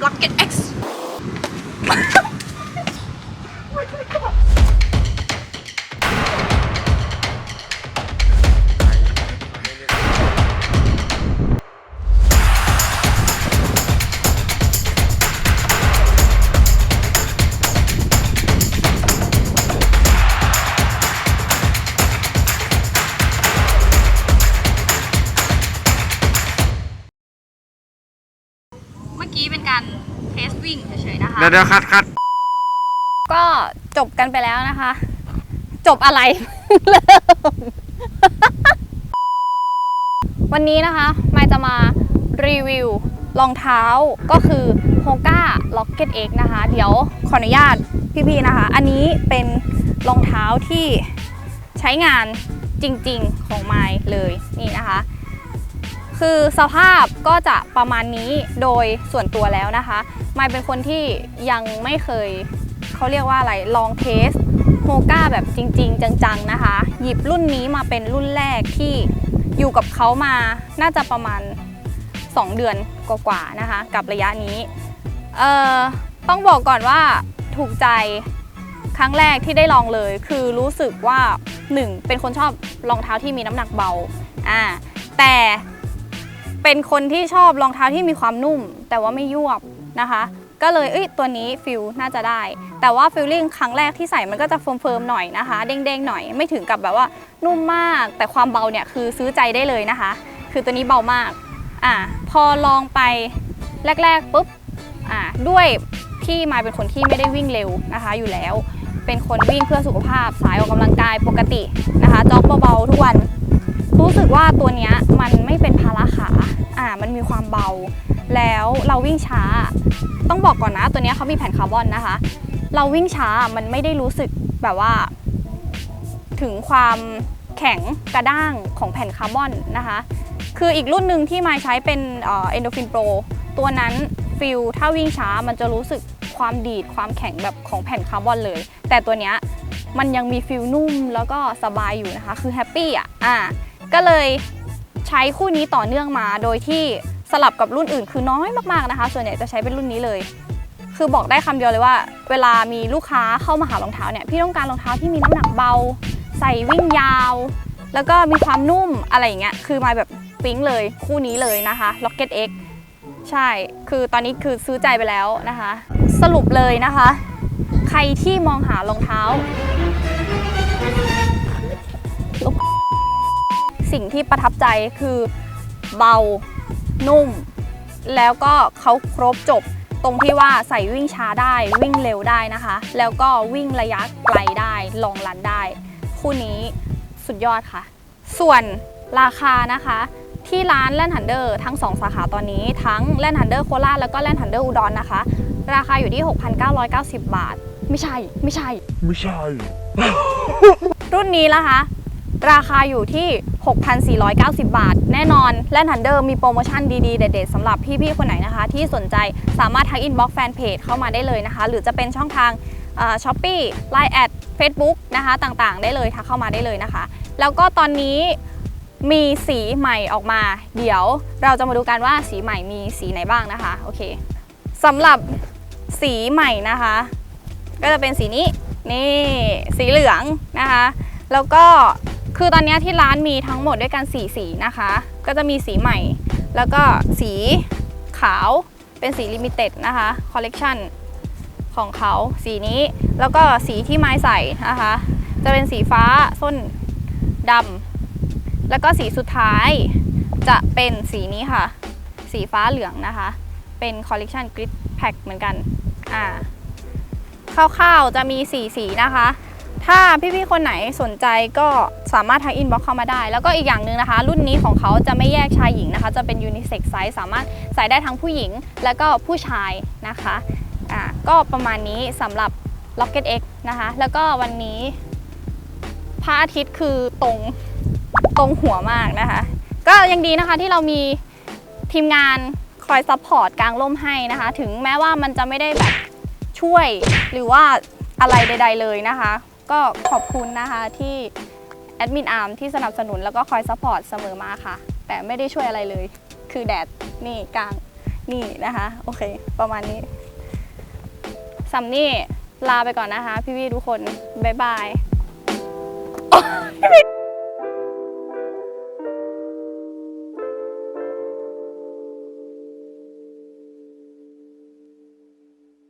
Rocket X oh กี้เป็นการเทสวิ่งเฉยๆนะคะ เดี๋ยวเดี๋ยวคัดคัดก็จบกันไปแล้วนะคะ จบอะไรวันนี้นะคะมายจะมารีวิวรองเท้าก็คือ Hoka Rocket X นะคะ เดี๋ยวขออนุญาตพี่ๆนะคะ อันนี้เป็นรองเท้าที่ใช้งานจริงๆของไมายเลยนี่นะคะ คือสภาพก็จะประมาณนี้โดยส่วนตัวแล้วนะคะมายเป็นคนที่ยังไม่เคยเขาเรียกว่าอะไรลองเทสโฮก้าแบบจริง ๆ จังๆนะคะ หยิบรุ่นนี้มาเป็นรุ่นแรกที่อยู่กับเขามาน่าจะประมาณ 2 เดือนกว่าๆนะคะ กับระยะนี้เอ่อต้องบอกก่อนว่าถูกใจครั้งแรกที่ได้ลองเลย คือรู้สึกว่า 1 เป็นคนชอบรองเท้าที่มีน้ำหนักเบาอ่าแต่ เป็นคนที่ชอบรองเท้าที่มีความนุ่ม แต่ว่าไม่ยวบนะคะ ก็เลยเอ้ยตัวนี้ฟิลน่าจะได้ แต่ว่าฟิลลิ่งครั้งแรกที่ใส่มันก็จะเฟิร์มๆหน่อยนะคะ เด้งๆหน่อยไม่ถึงกับแบบว่านุ่มมาก แต่ความเบาเนี่ยคือซื้อใจได้เลยนะคะ คือตัวนี้เบามากอ่าพอลองไปแรกๆปุ๊บอ่าด้วยที่มาเป็นคนที่ไม่ได้วิ่งเร็วนะคะ อยู่แล้ว เป็นคนวิ่งเพื่อสุขภาพสายออกกำลังกายปกตินะคะจ็อกเบาๆทุกวัน รู้สึกว่าตัวเนี้ยมันไม่เป็นภาระขาอ่ามันมีความเบา แล้วเราวิ่งช้า ต้องบอกก่อนนะ ตัวเนี้ยเขามีแผ่นคาร์บอนนะคะ เราวิ่งช้ามันไม่ได้รู้สึกแบบว่า ถึงความแข็งกระด้างของแผ่นคาร์บอนนะคะ คืออีกรุ่นหนึ่งที่มาใช้เป็นเอ็นโดฟินโปรตัวนั้นฟิลถ้าวิ่งช้ามันจะรู้สึกความดีดความแข็งแบบของแผ่นคาร์บอนเลย แต่ตัวเนี้ยมันยังมีฟิลนุ่มแล้วก็สบายอยู่นะคะ คือแฮปปี้อะอ่า ก็เลยใช้คู่นี้ต่อเนื่องมา โดยที่สลับกับรุ่นอื่นคือน้อยมากๆนะคะ ส่วนใหญ่จะใช้เป็นรุ่นนี้เลย คือบอกได้คำเดียวเลยว่า เวลามีลูกค้าเข้ามาหารองเท้าเนี่ยพี่ต้องการรองเท้าที่มีน้ำหนักเบา ใส่วิ่งยาว แล้วก็มีความนุ่มอะไรอย่างเงี้ยคือมาแบบปิ๊งเลยคู่นี้เลยนะคะ Rocket X ใช่ คือตอนนี้คือซื้อใจไปแล้วนะคะ สรุปเลยนะคะ ใครที่มองหารองเท้า สิ่งที่ประทับใจคือเบา นุ่ม แล้วก็เขาครบจบตรงที่ว่าใส่วิ่งช้าได้วิ่งเร็วได้นะคะ แล้วก็วิ่งระยะไกลได้ลองรันได้ คู่นี้สุดยอดค่ะ ส่วนราคานะคะ ที่ร้านแลนฮันเดอร์ทั้ง 2 สาขาตอนนี้ทั้งแลนฮันเดอร์โคราชแล้วก็แลนฮันเดอร์อุดรนนะคะ ราคาอยู่ที่ 6,990 บาท ไม่ใช่ไม่ใช่ ไม่ใช่ รุ่นนี้นะคะ ราคาอยู่ที่ 6,490 บาท แน่นอน และนันเดอร์มีโปรโมชั่นดีๆ เด็ดๆสำหรับพี่ๆ คนไหนนะคะ ที่สนใจสามารถทักอินบ็อกซ์แฟนเพจเข้ามาได้เลยนะคะ หรือจะเป็นช่องทางช้อปปี้ไลน์แอดเฟซบุ๊กนะคะต่างๆ ได้เลยทักเข้ามาได้เลยนะคะ แล้วก็ตอนนี้มีสีใหม่ออกมา เดี๋ยวเราจะมาดูกันว่าสีใหม่มีสีไหนบ้างนะคะโอเคสำหรับสีใหม่นะคะ ก็จะเป็นสีนี้นี่สีเหลืองนะคะ แล้วก็ คือตอนนี้ที่ร้านมีทั้งหมดด้วยกัน4สีนะคะ ก็จะมีสีใหม่ แล้วก็สีขาวเป็นสีลิมิเต็ดนะคะคอลเลกชันของเขาสีนี้แล้วก็สีที่ไม้ใส่นะคะ จะเป็นสีฟ้าส้นดำแล้วก็สีสุดท้ายจะเป็นสีนี้ค่ะ สีฟ้าเหลืองนะคะ เป็นคอลเลกชันกริดแพ็คเหมือนกันอ่าคร่าวๆจะมี 4 สีนะคะ ถ้าพี่ๆคนไหนสนใจก็สามารถทักอินบ็อกเข้ามาได้ แล้วก็อีกอย่างหนึ่งนะคะ รุ่นนี้ของเขาจะไม่แยกชายหญิงนะคะ จะเป็นยูนิเซ็กซ์ไซส์สามารถใส่ได้ทั้งผู้หญิง และก็ผู้ชายนะคะอ่าก็ประมาณนี้สำหรับ Rocket X นะคะ แล้วก็วันนี้พระอาทิตย์คือตรงตรงหัวมากนะคะ ก็ยังดีนะคะที่เรามีทีมงานคอยซัพพอร์ตกลางร่มให้นะคะ ถึงแม้ว่ามันจะไม่ได้แบบช่วยหรือว่าอะไรใด ๆ เลยนะคะ ก็ขอบคุณนะคะที่แอดมินอาร์มที่สนับสนุนแล้วก็คอยซัพพอร์ตเสมอมาค่ะ แต่ไม่ได้ช่วยอะไรเลย คือแดดนี่กลางนี่นะคะ โอเค ประมาณนี้สำนี่ลาไปก่อนนะคะ พี่พี่ทุกคน บ๊ายบาย